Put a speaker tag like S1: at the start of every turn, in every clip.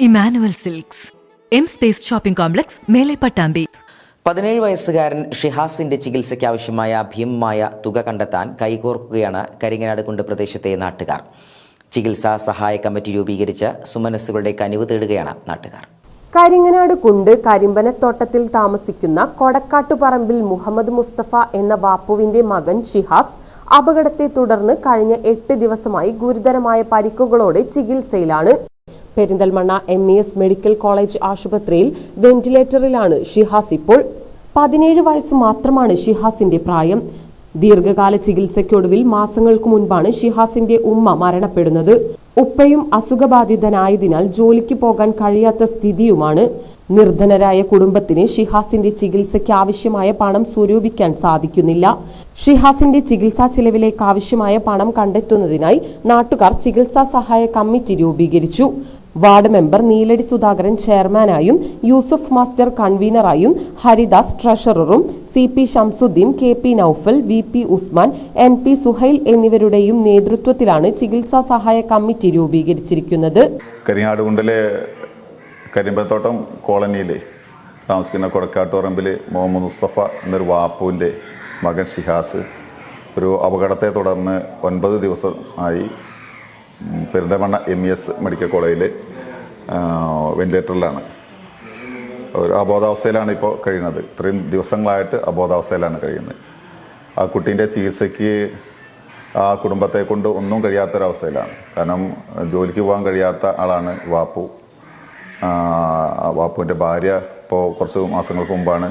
S1: Emmanuel silks. M space shopping complex മേലെ പട്ടാമ്പി.
S2: പതിനേഴ് വയസ്സുകാരൻ ഷിഹാസിന്റെ ചികിത്സയ്ക്ക് ആവശ്യമായ ഭീമമായ തുക കണ്ടെത്താൻ കൈകോർക്കുകയാണ് കരിങ്ങനാട് കുണ്ട് പ്രദേശത്തെ നാട്ടുകാർ. ചികിത്സാ സഹായ കമ്മിറ്റി രൂപീകരിച്ച് സുമനസ്സുകളുടെ കനിവ് തേടുകയാണ് നാട്ടുകാർ.
S3: കരിങ്ങനാട് കുണ്ട് കരിമ്പനത്തോട്ടത്തിൽ താമസിക്കുന്ന കൊടക്കാട്ടുപറമ്പിൽ മുഹമ്മദ് മുസ്തഫ എന്ന ബാപ്പുവിന്റെ മകൻ ഷിഹാസ് അപകടത്തെ തുടർന്ന് കഴിഞ്ഞ എട്ട് ദിവസമായി ഗുരുതരമായ പരിക്കുകളോടെ ചികിത്സയിലാണ്. Perinthalmanna M E S medical college ആശുപത്രിയിൽ വെന്റിലേറ്ററിലാണ് ഷിഹാസ് ഇപ്പോൾ. പതിനേഴ് വയസ്സ് മാത്രമാണ് ഷിഹാസിന്റെ പ്രായം. ദീർഘകാല ചികിത്സയ്ക്കൊടുവിൽ മാസങ്ങൾക്ക് മുൻപാണ് ഷിഹാസിന്റെ ഉമ്മ മരണപ്പെടുന്നത്. ഉപ്പയും അസുഖബാധിതനായതിനാൽ ജോലിക്ക് പോകാൻ കഴിയാത്ത സ്ഥിതിയുമാണ്. നിർധനരായ കുടുംബത്തിന് ഷിഹാസിന്റെ ചികിത്സയ്ക്ക് ആവശ്യമായ പണം സ്വരൂപിക്കാൻ സാധിക്കുന്നില്ല. ഷിഹാസിന്റെ ചികിത്സാ ചിലവിലേക്ക് ആവശ്യമായ പണം കണ്ടെത്തുന്നതിനായി നാട്ടുകാർ ചികിത്സാ സഹായ കമ്മിറ്റി രൂപീകരിച്ചു. വാർഡ് മെമ്പർ നീലടി സുധാകരൻ ചെയർമാനായും യൂസഫ് മാസ്റ്റർ കൺവീനറായും Haridas ട്രഷററും C P Shamsuddin K P Naufal V P Usman N P Suhail എന്നിവരുടെയും നേതൃത്വത്തിലാണ് ചികിത്സാ സഹായ കമ്മിറ്റി രൂപീകരിച്ചിരിക്കുന്നത്.
S4: കരിങ്ങാടുകുണ്ടിലെ കരിമ്പത്തോട്ടം കോളനിയിൽ താമസിക്കുന്ന കൊടക്കാട്ടുപറമ്പിൽ മുഹമ്മദ് മുസ്തഫ എന്നൊരു വാപ്പുവിന്റെ മകൻ ഷിഹാസ് ഒരു അപകടത്തെ തുടർന്ന് ഒൻപത് ദിവസമായി ഉം, Perinthalmanna M E S medical കോളേജിൽ വെന്റിലേറ്ററിലാണ്. ഒരു അബോധാവസ്ഥയിലാണ് ഇപ്പോൾ കഴിയുന്നത്. ഇത്രയും ദിവസങ്ങളായിട്ട് അബോധാവസ്ഥയിലാണ് കഴിയുന്നത്. ആ കുട്ടീന്റെ ചികിത്സയ്ക്ക് ആ കുടുംബത്തെ കൊണ്ട് ഒന്നും കഴിയാത്തൊരവസ്ഥയിലാണ്. കാരണം ജോലിക്ക് പോകാൻ കഴിയാത്ത ആളാണ് വാപ്പു. വാപ്പുവിന്റെ ഭാര്യ ഇപ്പോൾ കുറച്ച് മാസങ്ങൾക്ക് മുമ്പാണ്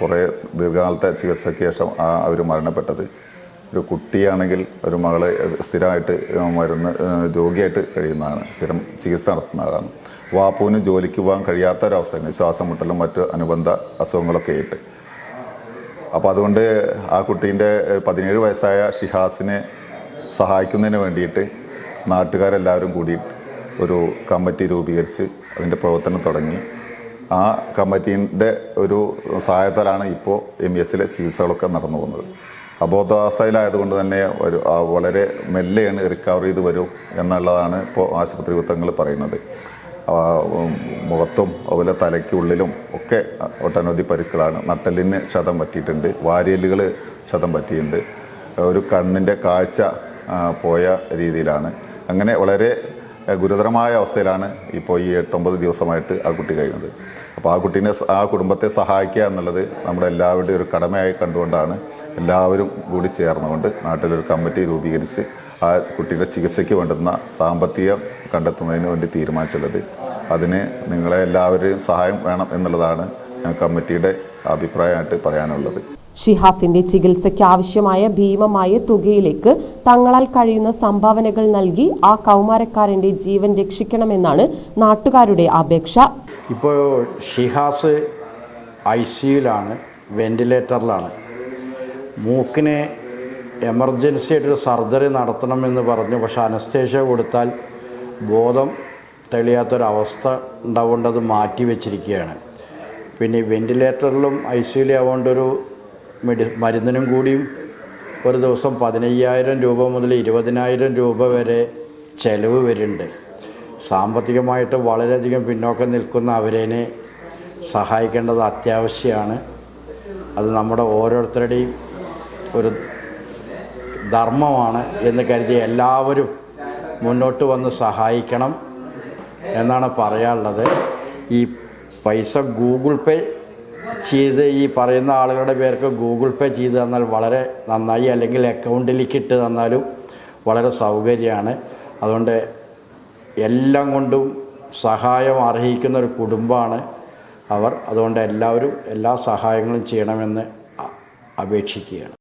S4: കുറേ ദീർഘകാലത്തെ ചികിത്സയ്ക്ക് ശേഷം അവർ മരണപ്പെട്ടത്. ഒരു കുട്ടിയാണെങ്കിൽ ഒരു മകളെ സ്ഥിരമായിട്ട് മരുന്ന് രോഗിയായിട്ട് കഴിയുന്നതാണ് സ്ഥിരം ചികിത്സ നടത്തുന്ന ആളാണ്. വാപ്പുവിന് ജോലിക്ക് പോകാൻ കഴിയാത്തൊരവസ്ഥയാണ് ശ്വാസം മുട്ടലും മറ്റ് അനുബന്ധ അസുഖങ്ങളൊക്കെ ആയിട്ട്. അപ്പോൾ അതുകൊണ്ട് ആ കുട്ടീന്റെ പതിനേഴ് വയസ്സായ ഷിഹാസിനെ സഹായിക്കുന്നതിന് വേണ്ടിയിട്ട് നാട്ടുകാരെല്ലാവരും കൂടി ഒരു കമ്മിറ്റി രൂപീകരിച്ച് അതിന്റെ പ്രവർത്തനം തുടങ്ങി. ആ കമ്മിറ്റീന്റെ ഒരു സഹായത്താലാണ് ഇപ്പോൾ എം എസിലെ ചികിത്സകളൊക്കെ നടന്നു പോകുന്നത്. അബോധാവസ്ഥയിലായതുകൊണ്ട് തന്നെ ഒരു വളരെ മെല്ലെയാണ് റിക്കവർ ചെയ്ത് വരും എന്നുള്ളതാണ് ഇപ്പോൾ ആശുപത്രി വൃത്തങ്ങൾ പറയുന്നത്. മുഖത്തും അതുപോലെ തലയ്ക്കുള്ളിലും ഒക്കെ ഒട്ടനവധി പരുക്കളാണ്. നട്ടലിന് ക്ഷതം പറ്റിയിട്ടുണ്ട്. വാരിയലുകൾ ക്ഷതം പറ്റിയിട്ടുണ്ട്. ഒരു കണ്ണിന്റെ കാഴ്ച പോയ രീതിയിലാണ്. അങ്ങനെ വളരെ ഗുരുതരമായ അവസ്ഥയിലാണ് ഇപ്പോൾ ഈ എട്ടൊമ്പത് ദിവസമായിട്ട് ആ കുട്ടി കഴിയുന്നത്. അപ്പോൾ ആ കുട്ടീനെ ആ കുടുംബത്തെ സഹായിക്കുക എന്നുള്ളത് നമ്മുടെ എല്ലാവരുടെയും ഒരു കടമയായി കണ്ടുകൊണ്ടാണ് എല്ലാവരും കൂടി ചേർന്നുകൊണ്ട് നാട്ടിലൊരു കമ്മിറ്റി രൂപീകരിച്ച് ആ കുട്ടിയുടെ ചികിത്സയ്ക്ക് വേണ്ടുന്ന സാമ്പത്തികം കണ്ടെത്തുന്നതിന് വേണ്ടി തീരുമാനിച്ചുള്ളത് അതിന് നിങ്ങളെ എല്ലാവരുടെയും സഹായം വേണം എന്നുള്ളതാണ് കമ്മിറ്റിയുടെ അഭിപ്രായമായിട്ട് പറയാനുള്ളത്.
S3: ഷിഹാസിന്റെ ചികിത്സയ്ക്ക് ആവശ്യമായ ഭീമമായ തുകയിലേക്ക് തങ്ങളാൽ കഴിയുന്ന സംഭാവനകൾ നൽകി ആ കൗമാരക്കാരന്റെ ജീവൻ രക്ഷിക്കണമെന്നാണ് നാട്ടുകാരുടെ അപേക്ഷ.
S5: ഇപ്പോൾ ഷിഹാസ് ഐ സിയുലാണ് വെന്റിലേറ്ററിലാണ്. മൂക്കിന് എമർജൻസി ആയിട്ടൊരു സർജറി നടത്തണമെന്ന് പറഞ്ഞു പക്ഷെ അനസ്തേഷ്യ കൊടുത്താൽ ബോധം തെളിയാത്തൊരവസ്ഥ ഉണ്ടാവേണ്ടത് മാറ്റി വെച്ചിരിക്കുകയാണ് പിന്നെ വെന്റിലേറ്ററിലും ഐ സിയിലും ആവുകൊണ്ടൊരു മെഡി മരുന്നിനും കൂടിയും ഒരു ദിവസം പതിനയ്യായിരം രൂപ മുതൽ ഇരുപതിനായിരം രൂപ വരെ ചിലവ് വരുന്നുണ്ട്. സാമ്പത്തികമായിട്ട് വളരെയധികം പിന്നോക്കം നിൽക്കുന്ന അവരേനെ സഹായിക്കേണ്ടത് അത്യാവശ്യമാണ്. അത് നമ്മുടെ ഓരോരുത്തരുടെയും ഒരു ധർമ്മമാണ് എന്ന് കരുതി എല്ലാവരും മുന്നോട്ട് വന്ന് സഹായിക്കണം എന്നാണ് പറയാനുള്ളത്. ഈ പൈസ ഗൂഗിൾ പേ ചെയ്ത് ഈ പറയുന്ന ആളുകളുടെ പേർക്ക് ഗൂഗിൾ പേ ചെയ്ത് തന്നാൽ വളരെ നന്നായി അല്ലെങ്കിൽ അക്കൗണ്ടിലേക്ക് ഇട്ട് തന്നാലും വളരെ സൗകര്യമാണ്. അതുകൊണ്ട് എല്ലാം കൊണ്ടും സഹായം അർഹിക്കുന്ന ഒരു കുടുംബമാണ് അവർ. അതുകൊണ്ട് എല്ലാവരും എല്ലാ സഹായങ്ങളും ചെയ്യണമെന്ന് അപേക്ഷിക്കുകയാണ്.